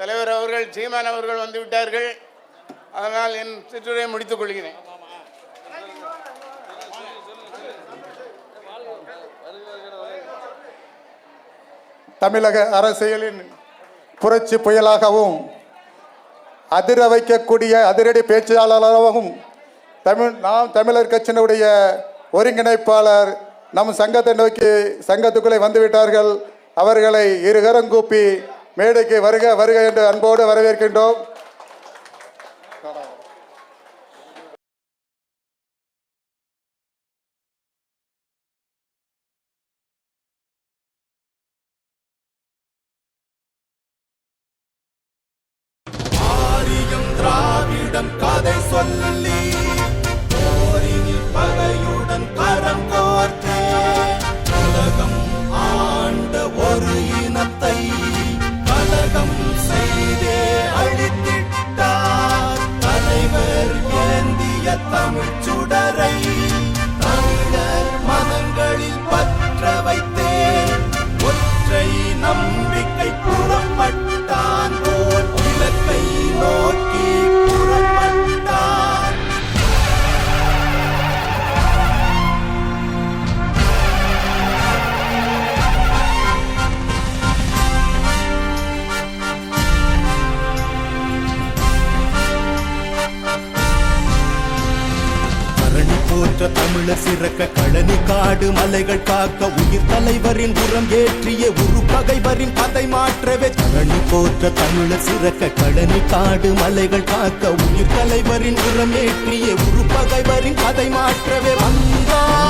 தலைவர் அவர்கள் சீமான் அவர்கள் வந்து விட்டார்கள். அதனால் என் சிற்றுரையை முடித்துக் கொள்கிறேன். தமிழக அரசியலின் புரட்சி புயலாகவும் அதிர வைக்கக்கூடிய அதிரடி பேச்சாளராகவும் தமிழ் நாம் தமிழர் கட்சியினுடைய ஒருங்கிணைப்பாளர் நம் சங்கத்தை நோக்கி சங்கத்துக்குள்ளே வந்துவிட்டார்கள் அவர்களை இருகரங்கூப்பி மேடைக்கு வருக வருக என்று அன்போடு வரவேற்கின்றோம். ஆரியம் திராவிடம் கதை சொல்லி போற்ற தமிழர் சிறக்க கழனி காடு மலைகள் காக்க உயிர் தலைவரின் உரம் ஏற்றிய உரு பகைவரின் கதை மாற்றவே. கரணி போற்ற தமிழர் சிறக்க கழனி காடு மலைகள் காக்க உயிர் தலைவரின் உரம் ஏற்றிய உரு பகைவரின் கதை மாற்றவே. வந்தான்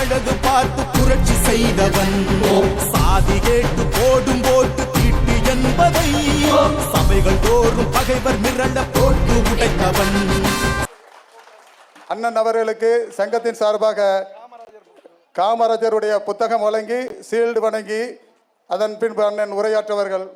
அழகு பார்த்து புரட்சி செய்தவன். சாதி கேட்டு போடும் போட்டு தீட்டு என்பதை சபைகள் தோறும் பகைவர் மிரண்ட போட்டு உடைத்தவன். அண்ணன் அவர்களுக்கு சங்கத்தின் சார்பாக காமராஜருடைய புத்தகம் வழங்கி சீல்டு வணங்கி அதன் பின்பு அண்ணன் உரையாற்றவர்கள்.